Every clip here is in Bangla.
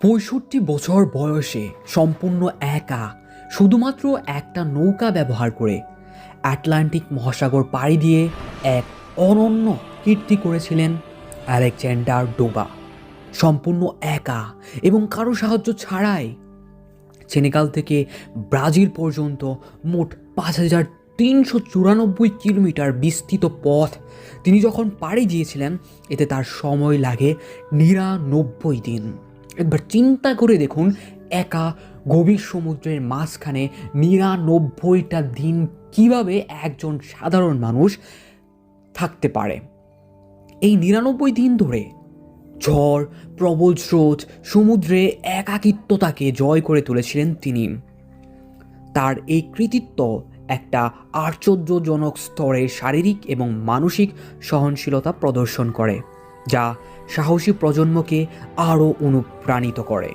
পঁয়ষট্টি বছর বয়সে সম্পূর্ণ একা, শুধুমাত্র একটা নৌকা ব্যবহার করে আটলান্টিক মহাসাগর পাড়ি দিয়ে এক অনন্য কীর্তি করেছিলেন আলেকজান্ডার ডোবা। সম্পূর্ণ একা এবং কারও সাহায্য ছাড়াই সেনেগাল থেকে ব্রাজিল পর্যন্ত মোট পাঁচ হাজার তিনশো চুরানব্বই কিলোমিটার বিস্তৃত পথ তিনি যখন পাড়ি দিয়েছিলেন, এতে তার সময় লাগে নিরানব্বই দিন। একবার চিন্তা করে দেখুন, একা গভীর সমুদ্রের মাঝখানে নিরানব্বইটা দিন কীভাবে একজন সাধারণ মানুষ থাকতে পারে? এই নিরানব্বই দিন ধরে ঝড়, প্রবল স্রোত, সমুদ্রে একাকিত্বতাকে জয় করে তুলেছিলেন তিনি। তার এই কৃতিত্ব একটা আশ্চর্যজনক স্তরে শারীরিক এবং মানসিক সহনশীলতা প্রদর্শন করে। যা সাহসী প্রজন্মকে আরও অনুপ্রাণিত করে।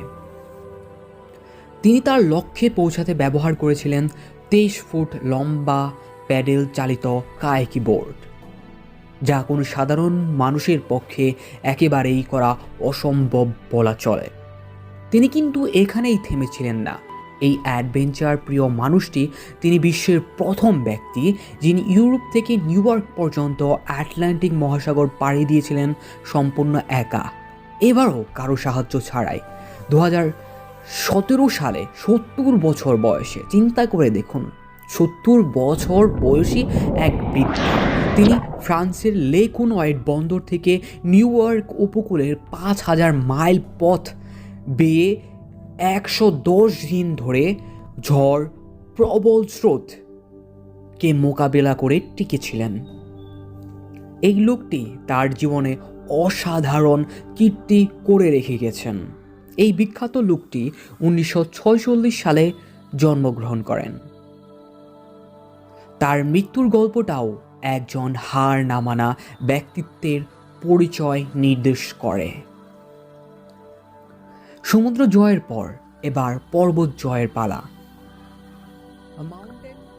তিনি তার লক্ষ্যে পৌঁছাতে ব্যবহার করেছিলেন তেইশ ফুট লম্বা প্যাডেল চালিত কায়কি বোর্ড, যা কোনো সাধারণ মানুষের পক্ষে একেবারেই করা অসম্ভব বলা চলে। তিনি কিন্তু এখানেই থেমেছিলেন না। এই অ্যাডভেঞ্চার প্রিয় মানুষটি তিনি বিশ্বের প্রথম ব্যক্তি যিনি ইউরোপ থেকে নিউ ইয়র্ক পর্যন্ত আটলান্টিক মহাসাগর পাড়ি দিয়েছিলেন সম্পূর্ণ একা। এবারও কারও সাহায্য ছাড়াই। দু সতেরো সালে সত্তর বছর বয়সে, চিন্তা করে দেখুন, সত্তর বছর বয়সী এক বৃদ্ধ। তিনি ফ্রান্সের লেকুনয়েড বন্দর থেকে নিউ ইয়র্ক উপকূলের পাঁচ হাজার মাইল পথ বেয়ে একশো দশ দিন ধরে ঝড়, প্রবল স্রোত কে মোকাবেলা করে টিকেছিলেন। এই লোকটি তার জীবনে অসাধারণ কীর্তি করে রেখে গেছেন। এই বিখ্যাত লোকটি উনিশশো সালে জন্মগ্রহণ করেন। তার মৃত্যুর গল্পটাও একজন হার নামানা ব্যক্তিত্বের পরিচয় নির্দেশ করে। সমুদ্র জয়ের পর, এবার পর্বত জয়ের পালা।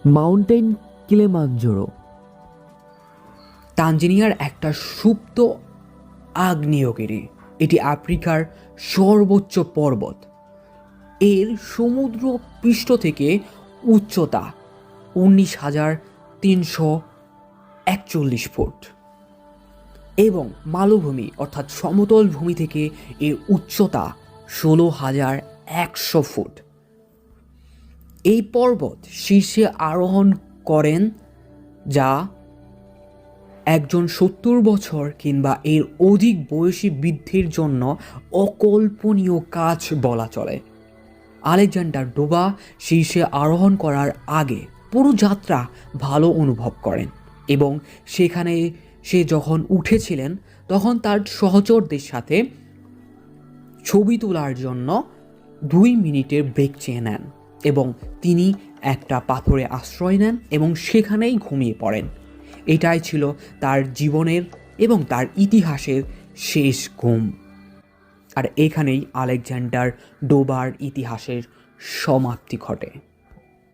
মাউন্টেন কিলেমাঞ্জোরো। তানজানিয়ার একটা সুপ্ত আগ্নেয়গিরি, এটি আফ্রিকার সর্বোচ্চ পর্বত। এর সমুদ্র পৃষ্ঠ থেকে উচ্চতা উনিশ হাজার তিনশো একচল্লিশ ফুট। এবং মালভূমি, অর্থাৎ সমতল ভূমি থেকে এর উচ্চতা ষোলো হাজার একশো ফুট। এই পর্বত শীর্ষে আরোহণ করেন যা একজন সত্তর বছর কিংবা এর অধিক বয়সী বৃদ্ধির জন্য অকল্পনীয় কাজ বলা চলে। আলেকজান্ডার ডোবা শীর্ষে আরোহণ করার আগে পুরো যাত্রা ভালো অনুভব করেন এবং সেখানে সে যখন উঠেছিলেন, তখন তার সহচরদের সাথে ছবি তোলার জন্য দুই মিনিটের ব্রেক চেয়ে নেন এবং তিনি একটা পাথরে আশ্রয় নেন এবং সেখানেই ঘুমিয়ে পড়েন। এটাই ছিল তার জীবনের এবং তার ইতিহাসের শেষ ঘুম। আর এখানেই আলেকজান্ডার ডোবার ইতিহাসের সমাপ্তি ঘটে।